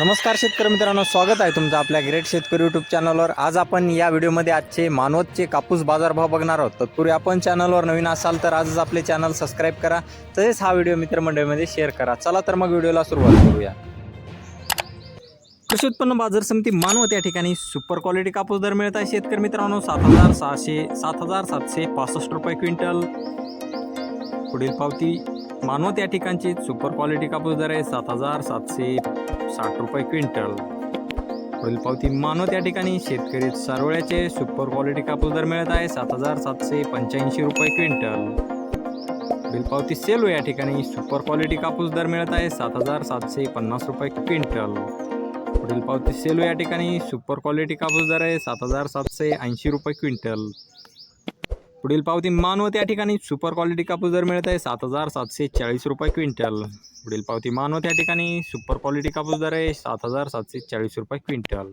नमस्कार शेतकरी मित्रांनो स्वागत आहे तुमचं आपल्या ग्रेट शेतकरी यूट्यूब चॅनलवर आज आपण या व्हिडिओमध्ये आजचे मानवतचे कापूस बाजारभाव बघणार आहोत. तत्पूर्वी आपण चॅनलवर नवीन असाल तर आजच आपले चॅनल सबस्क्राईब करा. तसेच हा व्हिडिओ मित्रमंडळीमध्ये शेअर करा. चला तर मग व्हिडिओला सुरुवात करूया. कृषी उत्पन्न बाजार समिती मानवत या ठिकाणी सुपर क्वालिटी कापूस दर मिळत आहे शेतकरी मित्रांनो. सात हजार सहाशे सात हजार सातशे पासष्ट रुपये क्विंटल. पुढील पावती मानवत या ठिकाणची सुपर क्वालिटी कापूस दर आहे सात हजार सातशे साठ रुपये क्विंटल. पुढील पावती मानवत या ठिकाणी शेतकरी सारोळ्याचे सुपर क्वालिटी कापूस दर मिळत आहे सात हजार सातशे पंच्याऐंशी रुपये क्विंटल. बिलपावती पावती सेलो या ठिकाणी सुपर क्वालिटी कापूस दर मिळत आहे सात हजार सातशे पन्नास रुपये क्विंटल. पुढील पावती सेलो या ठिकाणी सुपर क्वालिटी कापूस दर आहे सात हजार सातशे ऐंशी रुपये क्विंटल. पुढील पावती मानवत या ठिकाणी. सुपर क्वालिटी कापूस दर मिळत आहे सात हजार सातशे चाळीस रुपये क्विंटल. पुढील पावती मानव या ठिकाणी. सुपर क्वालिटी कापूस दर आहे सात हजार सातशे चाळीस रुपये क्विंटल.